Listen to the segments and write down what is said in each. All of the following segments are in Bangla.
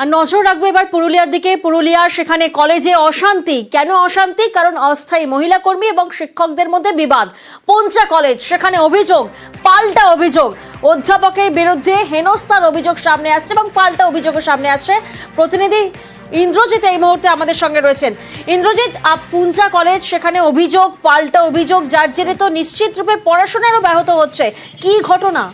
আর নজর রাখব এবার পুরুলিয়ার দিকে। পুরুলিয়া সেখানে কলেজে অশান্তি। কেন অশান্তি? কারণ অস্থায়ী মহিলা কর্মী এবং শিক্ষকদের মধ্যে বিবাদ। পঞ্চা কলেজ, সেখানে অভিযোগ, পাল্টা অভিযোগ। অধ্যাপকের বিরুদ্ধে হেনস্থার অভিযোগ সামনে আসছে এবং পাল্টা অভিযোগও সামনে আসছে। প্রতিনিধি ইন্দ্রজিৎ এই মুহূর্তে আমাদের সঙ্গে রয়েছেন। ইন্দ্রজিৎ পুঞ্চা কলেজ, সেখানে অভিযোগ, পাল্টা অভিযোগ, যার জেরে তো নিশ্চিত রূপে পড়াশোনারও ব্যাহত হচ্ছে। কি ঘটনা?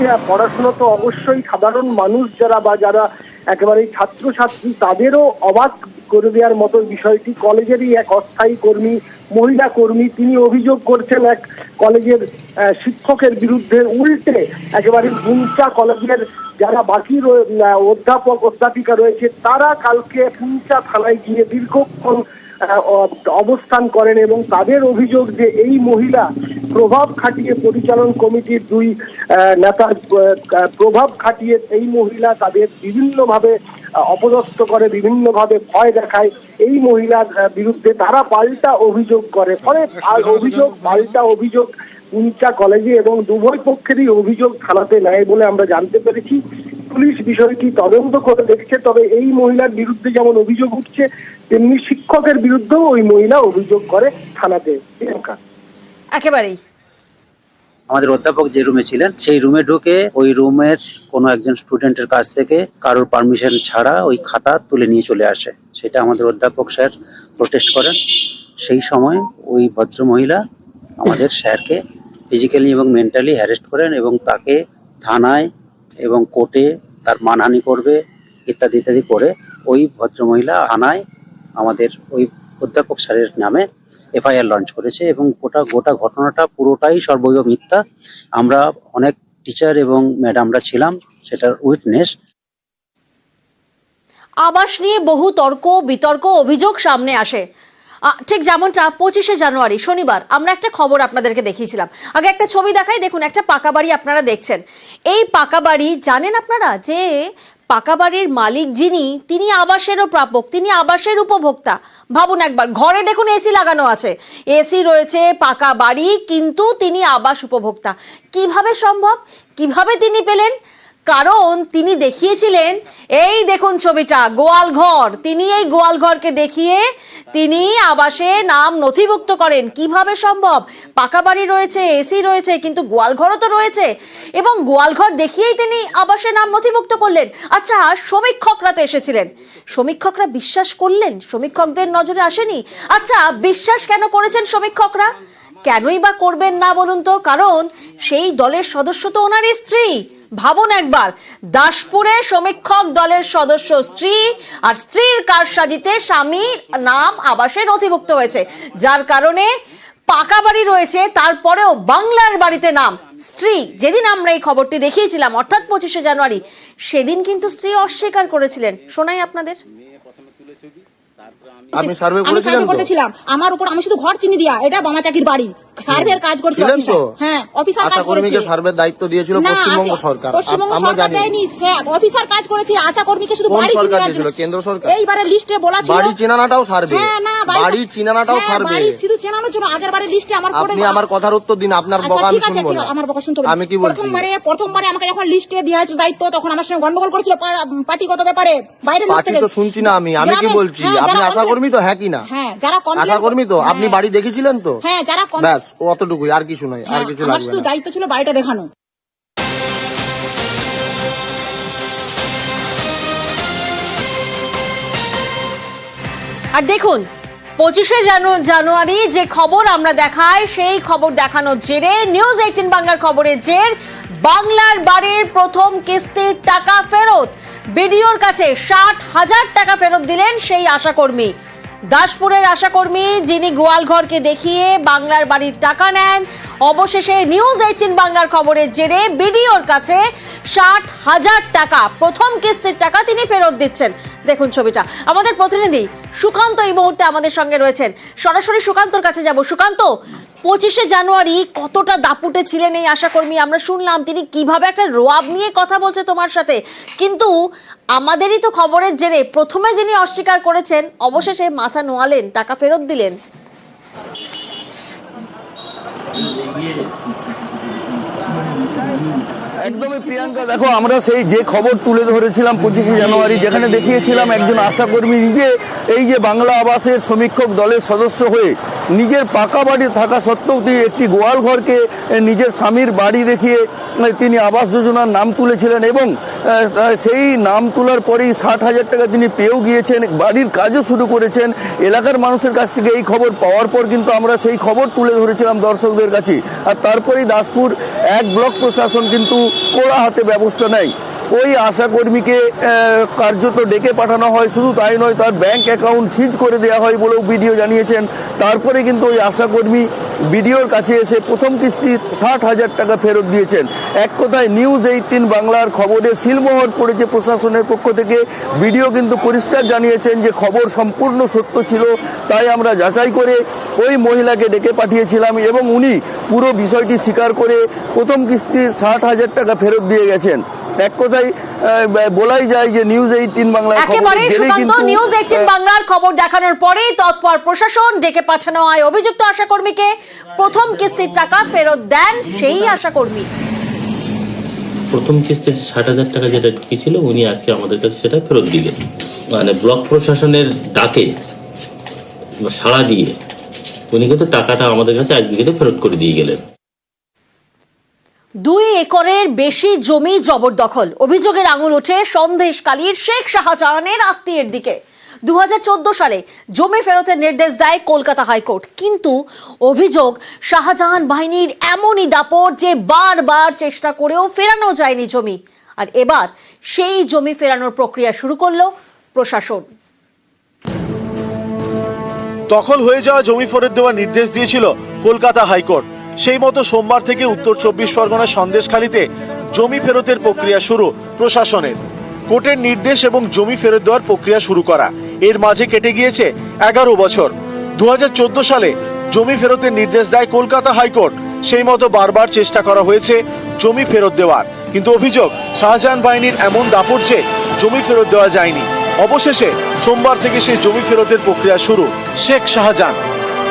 হ্যাঁ, পড়াশোনা তো অবশ্যই সাধারণ মানুষ যারা বা যারা একেবারে ছাত্রছাত্রী তাদেরও অবাক করে দেওয়ার মতো বিষয়টি। কলেজেরই এক অস্থায়ী কর্মী মহিলা কর্মী তিনি অভিযোগ করছেন এক কলেজের শিক্ষকের বিরুদ্ধে উল্টে একেবারে পুঞ্চা কলেজের যারা বাকি অধ্যাপক অধ্যাপিকা রয়েছে তারা কালকে পুঞ্চা থানায় গিয়ে দীর্ঘক্ষণ অবস্থান করেন এবং তাদের অভিযোগ যে এই মহিলা প্রভাব খাটিয়ে পরিচালন কমিটির দুই নেতার প্রভাব খাটিয়ে এই মহিলা তাদের বিভিন্নভাবে অপদস্থ করে, বিভিন্নভাবে ভয় দেখায়। এই মহিলার বিরুদ্ধে তারা পাল্টা অভিযোগ করে। ফলে অভিযোগ, পাল্টা অভিযোগ পুঞ্চা কলেজে এবং উভয় পক্ষেরই অভিযোগ থানাতে নেয় বলে আমরা জানতে পেরেছি। পুলিশ বিষয়টি তদন্ত করে দেখছে, তবে এই মহিলার বিরুদ্ধে যেমন অভিযোগ উঠছে, তেমনি শিক্ষকের বিরুদ্ধেও ওই মহিলা অভিযোগ করে থানাতে। প্রিয়াঙ্কা। একেবারেই। আমাদের অধ্যাপক যে রুমে ছিলেন, সেই রুমে ঢুকে ওই রুমের কোনো একজন স্টুডেন্টের কাছ থেকে কারোর পারমিশন ছাড়া ওই খাতা তুলে নিয়ে চলে আসে। সেটা আমাদের অধ্যাপক স্যার প্রোটেস্ট করেন। সেই সময় ওই ভদ্র মহিলা আমাদের স্যারকে ফিজিক্যালি এবং মেন্টালি হ্যারেস্ট করেন এবং তাকে থানায় এবং কোর্টে তার মানহানি করবে, ইত্যাদি ইত্যাদি করে ওই ভদ্রমহিলা আনায় আমাদের ওই অধ্যাপক স্যারের নামে এফআইআর লঞ্চ করেছে এবং গোটা গোটা ঘটনাটা পুরোটাই সর্বৈব মিথ্যা। আমরা অনেক টিচার এবং ম্যাডামরা ছিলাম, সেটার উইটনেস আবাস নিয়ে বহু তর্ক, বিতর্ক, অভিযোগ সামনে আসে। ঠিক যেমনটা পঁচিশে জানুয়ারি, শনিবার, আমরা একটা খবর আপনাদেরকে দেখিয়েছিলাম। আগে একটা ছবি দেখাই, দেখুন, একটা পাকা বাড়ি আপনারা দেখছেন। এই পাকা বাড়ি, জানেন আপনারা যে পাকা বাড়ির মালিক যিনি, তিনি আবাসেরও প্রাপক, তিনি আবাসের উপভোক্তা। ভাবুন একবার, ঘরে দেখুন এসি লাগানো আছে। এসি রয়েছে, পাকা বাড়ি, কিন্তু তিনি আবাস উপভোক্তা। কীভাবে সম্ভব? কীভাবে তিনি পেলেন? কারণ তিনি দেখিয়েছিলেন, এই দেখুন ছবিটা, গোয়াল ঘর। তিনি এই গোয়াল ঘরকে দেখিয়ে তিনি আবাসে নাম নথিভুক্ত করেন। কীভাবে সম্ভব? পাকা বাড়ি রয়েছে, এসি রয়েছে, কিন্তু গোয়াল ঘরও তো রয়েছে। এবং গোয়াল ঘর দেখিয়েই তিনি আবাসে নাম নথিভুক্ত করলেন। আচ্ছা সমীক্ষকরা তো এসেছিলেন। সমীক্ষকরা বিশ্বাস করলেন? সমীক্ষকদের নজরে আসেনি? আচ্ছা বিশ্বাস কেন করেছেন সমীক্ষকরা? কেনই বা করবেন না বলুন তো, কারণ সেই দলের সদস্য তো ওনার স্ত্রী। ভাবুন একবার, দাসপুরে সমীক্ষক দলের সদস্য স্ত্রী আর স্ত্রীর কারসাজিতে স্বামীর নাম আবাসে নথিভুক্ত হয়েছে। যার কারণে পাকা বাড়ি রয়েছে, তারপরেও বাংলার বাড়িতে নাম। স্ত্রী, যেদিন আমরা এই খবরটি দেখিয়েছিলাম, অর্থাৎ পঁচিশে জানুয়ারি, সেদিন কিন্তু স্ত্রী অস্বীকার করেছিলেন। শোনাই আপনাদের। আমি সার্ভে তো? করতেছিলাম। আমার উপর আমি শুধু ঘর চিনি দিয়া এটা বামা চাকির বাড়ি। সার্ভের কাজ করছিল অফিসার। হ্যাঁ অফিসার কাজ করেছে। সার্ভের দায়িত্ব দিয়েছিল পশ্চিমবঙ্গ সরকার। আমরা জানি। দেয়নি অফিসার কাজ করেছে আশা কর্মীকে শুধু বাড়ি সরকার? কেন্দ্র সরকার? এইবারে লিস্টে বলা ছিল বাড়ি চেনানাটাও সার্ভে হ্যাঁ না বাড়ি- চিনানাটাও হ্যাঁ, সার্ভে বাড়ি শুধু চেনানোর জন্য আগের বারে লিস্টে আমার পড়ে আপনি আমার কথার উত্তর দিন আপনার আচ্ছা, বকা আমি শুনব না। আমার বকা শুনতে আমি কি বলছি? প্রথমবারে প্রথমবারে আমাকে যখন লিস্টে দেওয়া হয়েছিল দায়িত্ব তখন আমার সঙ্গে গন্ডগোল করেছিল পার্টিগত ব্যাপারে বাইরের লোক পার্টি তো শুনছি না আমি আমি কি বলছি? হ্যাঁ, আপনি যারা আশা কর্মী তো হ্যাঁ কি না? হ্যাঁ যারা কমপ্লেন আশা কর্মী তো আপনি হ্যাঁ। বাড়ি দেখেছিলেন তো? হ্যাঁ যারা ব্যাস অতটুকুই আর কিছু নয় আর হ্যাঁ, কিছু লাগবে শুধু দায়িত্ব ছিল বাড়িটা দেখানো। আর দেখুন পঁচিশে জানুয়ারি যে খবর আমরা দেখাই সেই খবর দেখানোর জেরে নিউজ এইটিন বাংলার খবরের জের বাংলার বাড়ির প্রথম কিস্তির টাকা ফেরত। বিডিওর কাছে ষাট হাজার টাকা ফেরত দিলেন সেই আশাকর্মী। দাসপুরের আশাকর্মী যিনি গোয়ালঘরকে দেখিয়ে বাংলার বাড়ির টাকা নেন অবশেষে নিউজ এইটিন বাংলার খবরের জেরে বিডিওর কাছে ষাট হাজার টাকা, প্রথম কিস্তির টাকা তিনি ফেরত দিচ্ছেন। দেখুন ছবিটা। আমাদের প্রতিনিধি সুকান্ত এই মুহূর্তে আমাদের সঙ্গে রয়েছেন। সরাসরি সুকান্তর কাছে যাব। সুকান্ত, পঁচিশে জানুয়ারি কতটা দাপুটে ছিলেন এই আশাকর্মী? আমরা শুনলাম তিনি কীভাবে একটা রোয়াব নিয়ে কথা বলছে তোমার সাথে। কিন্তু আমাদেরই তো খবরের জেরে প্রথমে যিনি অস্বীকার করেছেন, অবশেষে মাথা নোয়ালেন, টাকা ফেরত দিলেন। 家で。একদমই প্রিয়াঙ্কা দেখো আমরা সেই যে খবর তুলে ধরেছিলাম পঁচিশে জানুয়ারি যেখানে দেখিয়েছিলাম একজন আশাকর্মী নিজে এই যে বাংলা আবাসের সমীক্ষক দলের সদস্য হয়ে নিজের পাকা বাড়ি থাকা সত্ত্বেও তিনি একটি গোয়াল ঘরকে নিজের স্বামীর বাড়ি দেখিয়ে তিনি আবাস যোজনার নাম তুলেছিলেন এবং সেই নাম তোলার পরেই ষাট হাজার টাকা তিনি পেয়েও গিয়েছেন বাড়ির কাজও শুরু করেছেন। এলাকার মানুষের কাছ থেকে এই খবর পাওয়ার পর কিন্তু আমরা সেই খবর তুলে ধরেছিলাম দর্শকদের কাছে। আর তারপরেই দাসপুর এক ব্লক প্রশাসন কিন্তু কোড়া হাতে ব্যবস্থা নেয়। ওই আশাকর্মীকে কার্যত ডেকে পাঠানো হয়। শুধু তাই নয়, তার ব্যাংক অ্যাকাউন্ট সিজ করে দেওয়া হয় বলেও বিডিও জানিয়েছেন। তারপরে কিন্তু ওই আশাকর্মী বিডিওর কাছে এসে প্রথম কিস্তি ষাট হাজার টাকা ফেরত দিয়েছেন। এক কথায় নিউজ এইটিন বাংলার খবরে সিলমোহর পড়েছে প্রশাসনের পক্ষ থেকে। বিডিও কিন্তু পরিষ্কার জানিয়েছেন যে খবর সম্পূর্ণ সত্য ছিল, তাই আমরা যাচাই করে ওই মহিলাকে ডেকে পাঠিয়েছিলাম এবং উনি পুরো বিষয়টি স্বীকার করে প্রথম কিস্তি ষাট হাজার টাকা ফেরত দিয়ে গেছেন। এক কথায় বলাই যায় যে নিউজ এইটিন বাংলা একেবারে সুকান্ত নিউজ এইটিন বাংলার খবর দেখানোর পরেই তৎপর প্রশাসন ডেকে পাঠানো হয় অভিযুক্ত আশাকর্মীকে। প্রথম কিস্তির টাকা ফেরত দেন সেই আশাকর্মী। প্রথম কিস্তিতে ষাট হাজার টাকা যেটা ঢুকেছিল উনি আজকে আমাদের কাছে সেটা ফেরত দিলেন। মানে ব্লক প্রশাসনের ডাকে সাড়া দিয়ে উনি কিন্তু টাকাটা আমাদের কাছে আজকে ফেরত করে দিয়ে গেলেন। দুই একরের বেশি জমি জবরদখল। অভিযোগের আঙুল ওঠে সন্দেশকালীর শেখ শাহজাহানের আত্মীয়ের দিকে। দু হাজার চোদ্দ সালে জমি ফেরতের নির্দেশ দেয় কলকাতা হাইকোর্ট। কিন্তু অভিযোগ, শাহজাহান বাহিনীর এমনই দাপট যে বারবার চেষ্টা করেও ফেরানো যায়নি জমি। আর এবার সেই জমি ফেরানোর প্রক্রিয়া শুরু করল প্রশাসন। দখল হয়ে যাওয়া জমি ফেরত দেওয়ার নির্দেশ দিয়েছিল কলকাতা হাইকোর্ট। সেই মতো সোমবার থেকে উত্তর চব্বিশ পরগনার সন্দেশখালীতে জমি ফেরতের প্রক্রিয়া শুরু প্রশাসনের। কোর্টের নির্দেশ এবং জমি ফেরত দেওয়ার প্রক্রিয়া শুরু করা। এর মাঝে কেটে গিয়েছে এগারো বছর। দু হাজার চোদ্দ সালে জমি ফেরতের নির্দেশ দেয় কলকাতা হাইকোর্ট। সেই মতো বারবার চেষ্টা করা হয়েছে জমি ফেরত দেওয়ার। কিন্তু অভিযোগ, শাহজাহান বাহিনীর এমন দাপট যে জমি ফেরত দেওয়া যায়নি। অবশেষে সোমবার থেকে সেই জমি ফেরতের প্রক্রিয়া শুরু। শেখ শাহজাহান।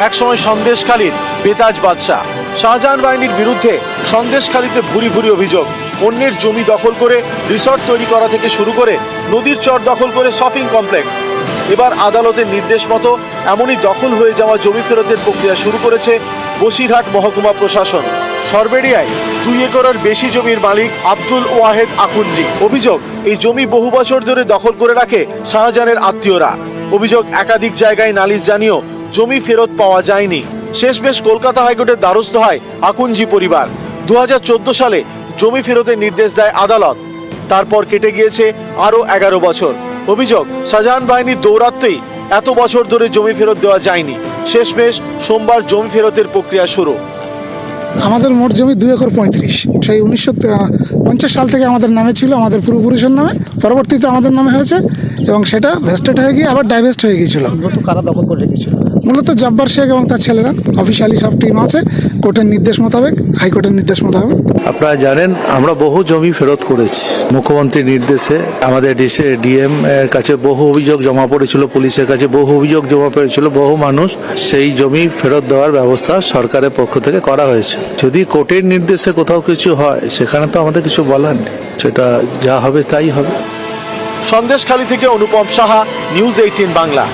একসময় সন্দেশখালীর বেতাজ বাদশাহ। শাহজাহান বাহিনীর বিরুদ্ধে সন্দেশখালীতে ভুরি ভুরি অভিযোগ। অন্যের জমি দখল করে রিসর্ট তৈরি করা থেকে শুরু করে নদীর চর দখল করে শপিং কমপ্লেক্স। এবার আদালতের নির্দেশ মতো এমনই দখল হয়ে যাওয়া জমি ফেরতের প্রক্রিয়া শুরু করেছে বসিরহাট মহকুমা প্রশাসন। সরবেরিয়ায় দুই একরের বেশি জমির মালিক আব্দুল ওয়াহেদ আকুঞ্জি। অভিযোগ, এই জমি বহু বছর ধরে দখল করে রাখে শাহজাহানের আত্মীয়রা। অভিযোগ, একাধিক জায়গায় নালিশ জানিয়েও জমি ফেরত পাওয়া যায়নি। শেষমেশ কলকাতা হাইকোর্টের দ্বারস্থ হয় আকুঞ্জি পরিবার। দু হাজার চোদ্দ সালে জমি ফেরতের নির্দেশ দেয় আদালত। তারপর কেটে গিয়েছে আরও এগারো বছর। অভিযোগ, শাহজাহান বাহিনীর দৌরাত্মেই এত বছর ধরে জমি ফেরত দেওয়া যায়নি। শেষমেশ সোমবার জমি ফেরতের প্রক্রিয়া শুরু। আমাদের মোট জমি দুই একর পঁয়ত্রিশ। সেই উনিশশো পঞ্চাশ সাল থেকে আমাদের নামে ছিল আমাদের পূর্বপুরুষের নামে। পরবর্তীতে আমাদের নামে হয়েছে এবং সেটা ভেস্টেড হয়ে গিয়ে আবার ডাইভেস্ট হয়ে গিয়েছিল। কারা দখল করে রেখেছিল? মূলত জব্বার শেখ এবং তার ছেলেরা অফিসিয়ালি সব টিম আছে কোর্টের নির্দেশ মোতাবেক হাইকোর্টের নির্দেশ মোতাবেক। আপনারা জানেন আমরা বহু জমি ফেরত করেছি। মুখ্যমন্ত্রীর নির্দেশে আমাদের ডিএম এর কাছে বহু অভিযোগ জমা পড়েছিল পুলিশের কাছে বহু অভিযোগ জমা পড়েছিল বহু মানুষ সেই জমি ফেরত দেওয়ার ব্যবস্থা সরকারের পক্ষ থেকে করা হয়েছে। যদি কোর্টের নির্দেশে কোথাও কিছু হয়, সেখানে তো আমাদের কিছু বলার নেই। সেটা যা হবে তাই হবে। সন্দেশখালী থেকে অনুপম সাহা নিউজ এইটিন বাংলা